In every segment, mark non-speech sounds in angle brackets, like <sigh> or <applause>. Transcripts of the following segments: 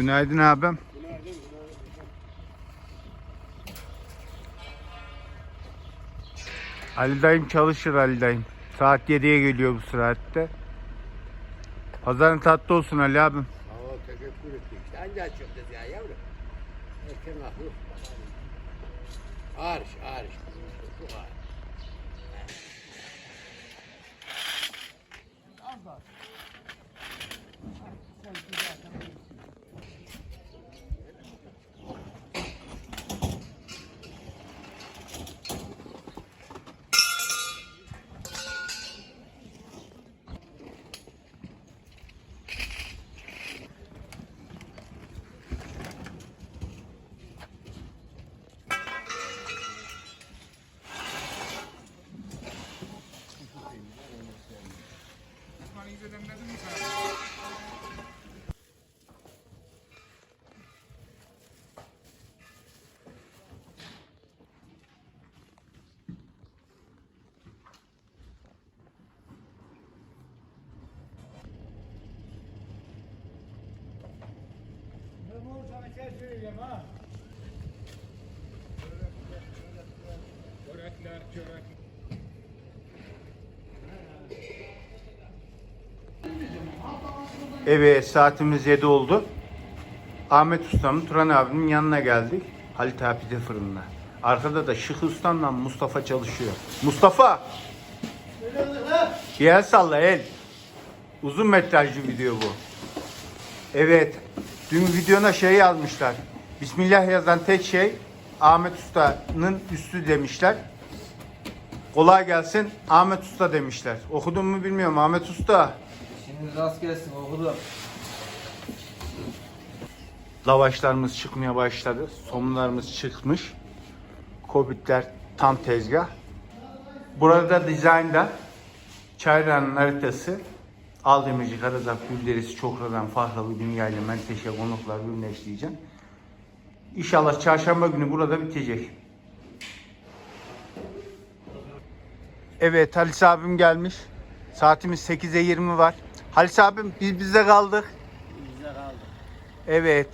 Günaydın abim. Ali dayım çalışır Ali dayım. Saat 7'ye geliyor bu saatte. Pazarın tatlı olsun Ali abim. Sağ teşekkür ettik. Sen de açıktın ya yavrum. Erken haklı. Ağır iş, Evet saatimiz 7 oldu. Ahmet Usta'nın Turan abinin yanına geldik. Halit abi de fırında. Arkada da Şık Usta'mla Mustafa çalışıyor. Mustafa! Bir el salla el. Uzun metrajlı video bu. Evet. Dün videona şey yazmışlar. Bismillah yazan tek şey Ahmet Usta'nın üstü demişler. Kolay gelsin Ahmet Usta demişler. Okudun mu bilmiyorum Ahmet Usta. Şimdi rast gelsin okudum. Lavaşlarımız çıkmaya başladı. Somlarımız çıkmış. Kobitler tam tezgah. Burada dizaynda Çayran'ın haritası Aldemirci, Karazak, Gülderisi, Çokra'dan Fahralı, Dünya ile Menteşe konuklar birleştireceğim. İnşallah çarşamba günü burada bitecek. Evet Halis abim gelmiş. Saatimiz 8'e 20 var. Halis abim biz bize kaldık. Bize kaldı. Evet.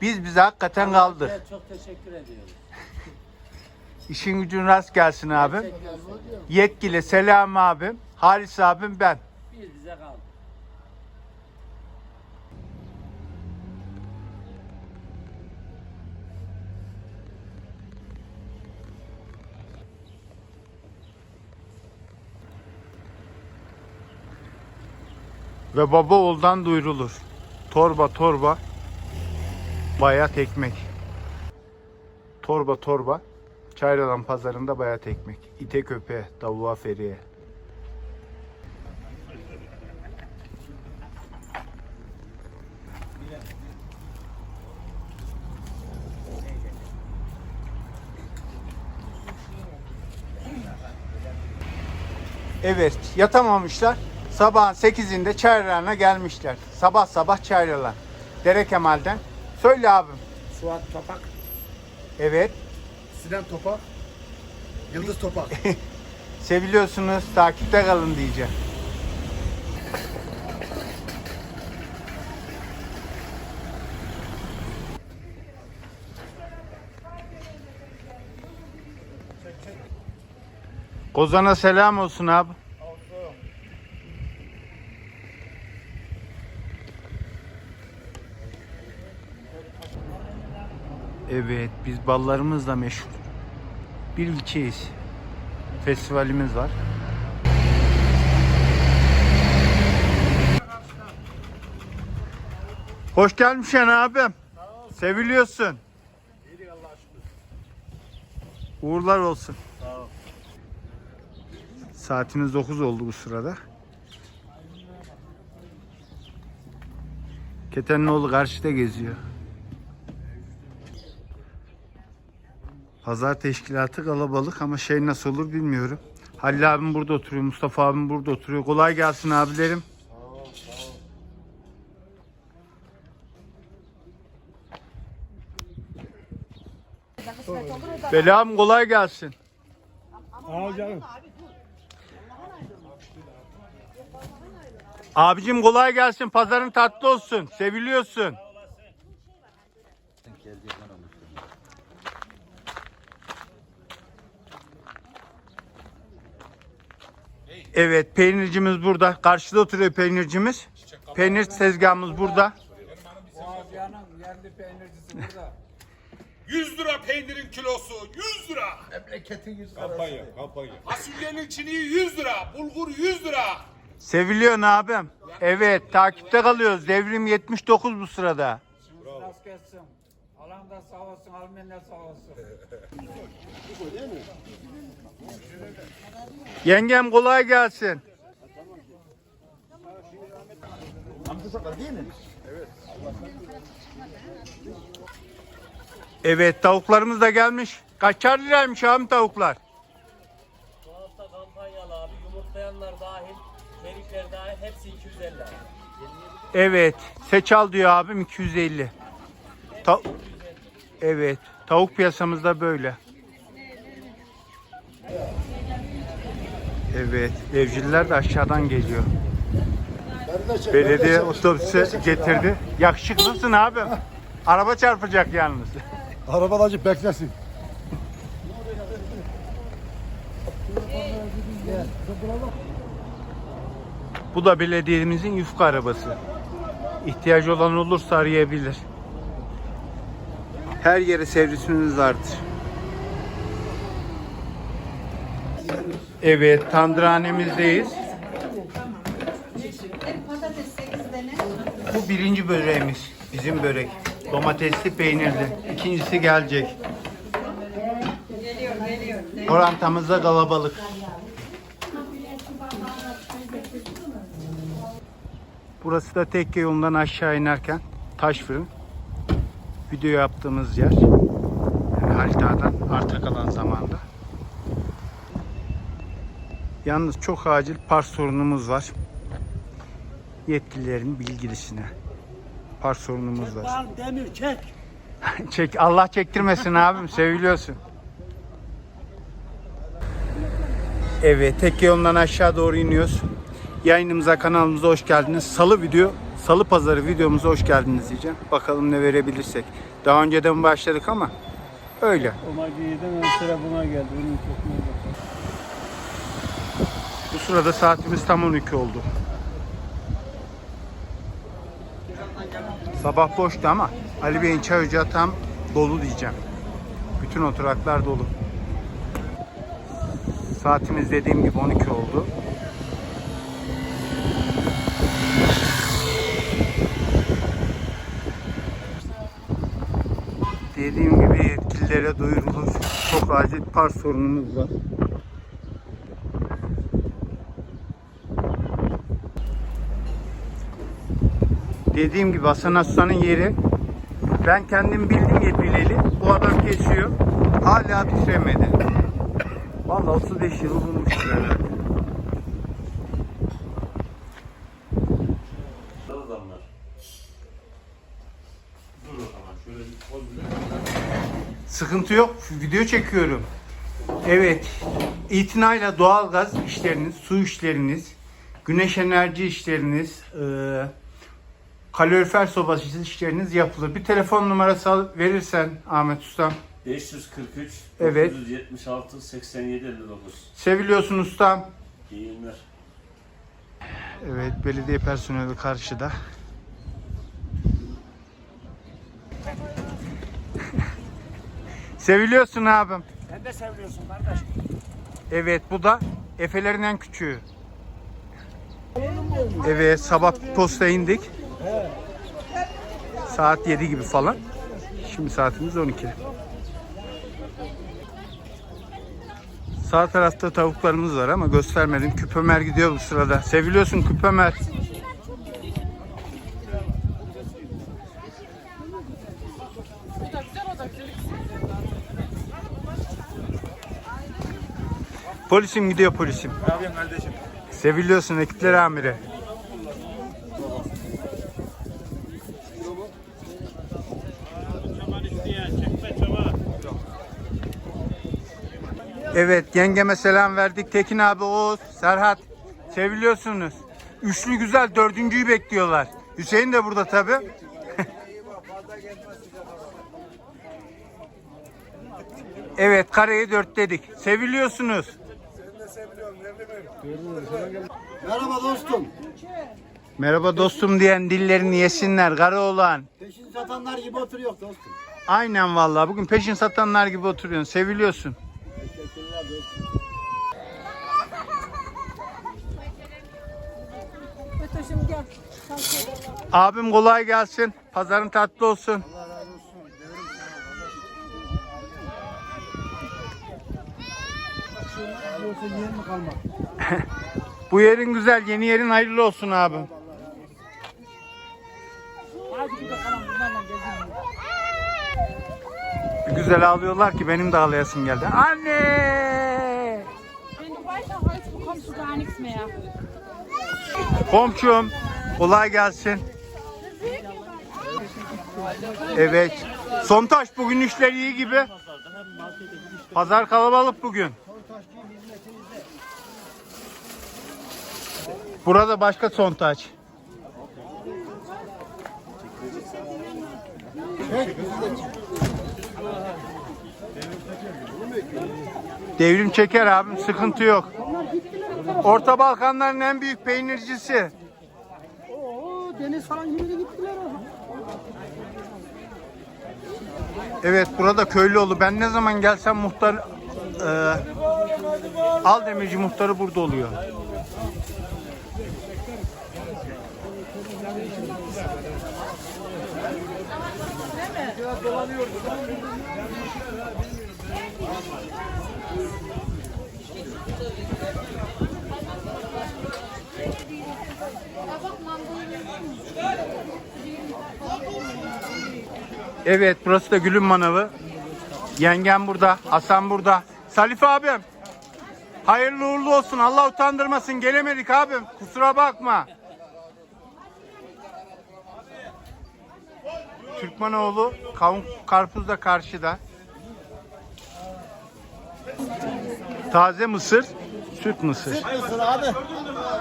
Biz bize hakikaten kaldık. Size çok teşekkür ediyoruz. <laughs> İşin gücün rast gelsin abim. Yetkili Selam abim, Halis abim ben. Bize kaldı. Ve baba oğuldan duyurulur. Torba torba bayat ekmek. Torba torba Çayralan pazarında bayat ekmek. İte köpeğe, tavuğa feriye. Evet, yatamamışlar. Sabahın 8'inde Çayralan'a gelmişler. Sabah sabah Çayralan. Dere Kemal'den. Söyle abim. Suat Topak, Evet, Sinan Topak, Yıldız Topak. <laughs> seviliyorsunuz. Takipte kalın diyeceğim. Kozan'a selam olsun abi. Evet, biz ballarımızla meşhur. Bir ilçeyiz. Festivalimiz var. Hoş gelmişsin abim. Seviliyorsun. Uğurlar olsun. Saatimiz 9 oldu bu sırada. Ketenlioğlu karşıda geziyor. Pazar teşkilatı kalabalık ama şey nasıl olur bilmiyorum. Halil abim burada oturuyor, Mustafa abim burada oturuyor. Kolay gelsin abilerim. Belam kolay gelsin. Abicim kolay gelsin. Pazarın tatlı olsun. Seviliyorsun. Evet peynircimiz burada. Karşıda oturuyor peynircimiz. Peynir tezgahımız burada. Boğaziyan'ın peynircisi 100 lira peynirin kilosu 100 lira. Memleketin 100 lirası. Kampanya kampanya. Fasulyenin çiniği 100 lira. Bulgur 100 lira. Seviliyorsun abim. Evet takipte kalıyoruz. Devrim 79 bu sırada. İşiniz rast gelsin. Alan da sağ olsun, almayan da sağ olsun. Yengem kolay gelsin. Evet tavuklarımız da gelmiş. Kaçar liraymış abi tavuklar? Bu hafta kampanyalı abi. Yumurtlayanlar dahil, çelikler dahil hepsi 250 abi. Evet. Seçal diyor abim 250. Ta- evet. Tavuk piyasamızda böyle. Evet. Evcililer de aşağıdan geliyor. Belediye otobüsü getirdi. Yakışıklısın abi. Araba çarpacak yalnız. Arabalacı beklesin. Bu da belediyemizin yufka arabası. İhtiyacı olan olursa arayabilir. Her yere servisimiz vardır. Evet, tandırhanemizdeyiz. Patates 8 tane. Bu birinci böreğimiz. Bizim börek. Domatesli peynirli. İkincisi gelecek. Geliyor geliyor. Orantamızda kalabalık. Burası da tekke yolundan aşağı inerken taş fırın. Video yaptığımız yer. Yani Halit Ağa'dan arta kalan zamanda. Yalnız çok acil park sorunumuz var. Yetkililerin bilgilisine. Park sorunumuz var. Demir çek. <laughs> Çek Allah çektirmesin abim seviliyorsun. Evet tekke yolundan aşağı doğru iniyoruz. Yayınımıza kanalımıza hoş geldiniz. Salı video, Salı pazarı videomuza hoş geldiniz diyeceğim. Bakalım ne verebilirsek. Daha önceden başladık ama öyle. O makineden ön sıra buna geldi. Bunun köküne. Bu sırada saatimiz tam 12 oldu. Sabah boştu ama Ali Bey'in çay ocağı tam dolu diyeceğim. Bütün oturaklar dolu. Saatimiz dediğim gibi 12 oldu. Dediğim gibi yetkililere duyurulur. Çok acil par sorunumuz var. Dediğim gibi Hasan Aslan'ın yeri. Ben kendim bildim yetkilili. Bu adam kesiyor. Hala bitiremedi. Vallahi 35 yılı bulmuştur herhalde. Sıkıntı yok. Video çekiyorum. Evet. İtinayla doğalgaz işleriniz, su işleriniz, güneş enerji işleriniz, eee kalorifer sobası işleriniz yapılır. Bir telefon numarası al, verirsen Ahmet Ustam. 543 Evet. 976 87 59 Seviliyorsun ustam. İyi günler. Evet belediye personeli karşıda. Seviliyorsun abim. Sen de seviyorsun kardeş. Evet bu da Efe'lerin en küçüğü. Evet sabah posta indik. Saat 7 gibi falan. Şimdi saatimiz 12. Sağ tarafta tavuklarımız var ama göstermedim. Küpömer gidiyor bu sırada. Seviliyorsun Küpömer. Polisim gidiyor polisim. Ne yapıyorsun kardeşim? Seviliyorsun ekipler amiri. Evet yengeme selam verdik. Tekin abi Oğuz, Serhat seviliyorsunuz. Üçlü güzel dördüncüyü bekliyorlar. Hüseyin de burada tabi. <laughs> evet kareyi dört dedik. Seviliyorsunuz. Merhaba dostum. Merhaba dostum diyen dillerini yesinler Karaoğlan. Peşin satanlar gibi oturuyor dostum. Aynen vallahi bugün peşin satanlar gibi oturuyorsun. Seviliyorsun. Abim kolay gelsin. Pazarın tatlı olsun. Yoksa yer mi kalmaz? Bu yerin güzel. Yeni yerin hayırlı olsun abim. Bir güzel ağlıyorlar ki benim de ağlayasım geldi. Anne! Komşum kolay gelsin. Evet. Sontaş bugün işler iyi gibi. Pazar kalabalık bugün. Burada başka sontaç. Devrim çeker abim sıkıntı yok. Orta Balkanların en büyük peynircisi. Oo deniz falan de gittiler. Evet burada Köylüoğlu. Ben ne zaman gelsem muhtar e, Aldemirci muhtarı burada oluyor. Evet burası da Gül'ün manavı. Yengem burada, Hasan burada. Salif abim. Hayırlı uğurlu olsun. Allah utandırmasın. Gelemedik abim. Kusura bakma. Türkmenoğlu kavun karpuz da karşıda. Taze mısır, süt mısır. Mısır abi.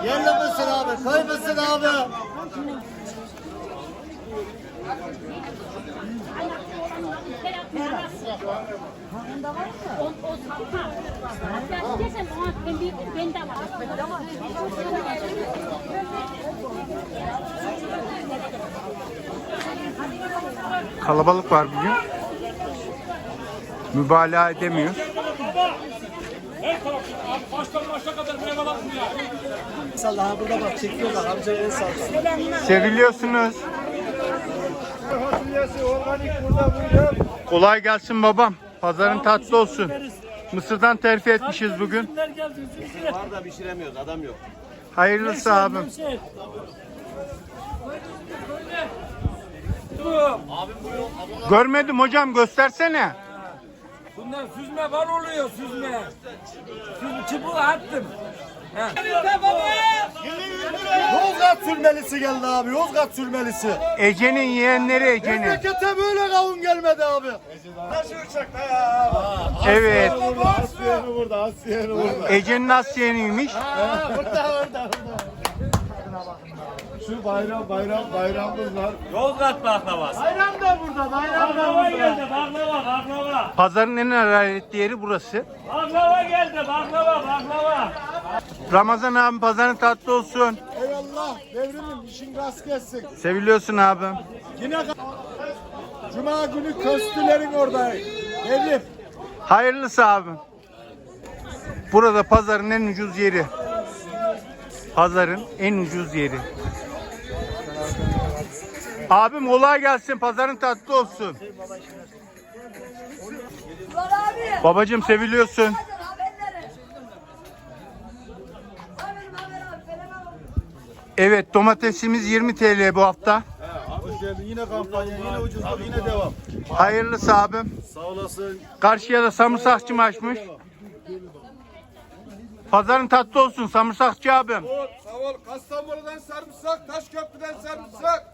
Yerli mısır abi. Koy mısır abi. Kalabalık var bugün. Mübalağa edemiyor. Salla burada bak çekiyorlar amca el salla. Seviliyorsunuz. Kolay gelsin babam. Pazarın tatlı olsun. Mısırdan terfi etmişiz bugün. Var da pişiremiyoruz adam yok. Hayırlısı abim. Görmedim hocam göstersene. Bundan süzme bal oluyor süzme. Süzme çubuğu attım. Yozgat sürmelisi geldi abi. Yozgat sürmelisi. Ece'nin yeğenleri Ece'nin. Memlekete böyle kavun gelmedi abi. Taşı uçakta ya. Evet. Asiyeni burada, Asiyeni burada. Ece'nin Asya'nıymış. Ha, burada, orada, orada. Şu bayram, bayram, bayramımız var. Yozgat baklavası. Bayram da burada, bayram da burada. baklava baklava. Pazarın en hararetli yeri burası. Baklava geldi baklava baklava. Ramazan abi pazarın tatlı olsun. Eyvallah, devrimim, işin rast gelsin. Seviliyorsun abim. Yine Cuma günü köstülerin orada. Devrim. Hayırlısı abim. Burada pazarın en ucuz yeri. Pazarın en ucuz yeri. Abim kolay gelsin. Pazarın tatlı olsun. Babacım seviliyorsun. Evet domatesimiz 20 TL bu hafta. Hoş geldin. Yine kampanya, yine ucuzluk, yine devam. Hayırlısı abim. Sağ olasın. Karşıya da samırsakçı açmış. Pazarın tatlı olsun samırsakçı abim. Sağ ol. Kastamonu'dan sarımsak, Taşköprü'den sarımsak.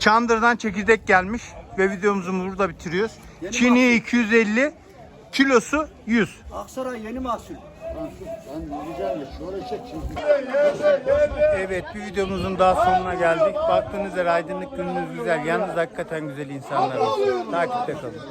Çandır'dan çekirdek gelmiş ve videomuzu burada bitiriyoruz. Çini 250, kilosu 100. Aksaray yeni mahsul. Evet bir videomuzun daha sonuna geldik. Baktığınız üzere aydınlık gününüz güzel. Yalnız hakikaten güzel insanlar. Takipte kalın.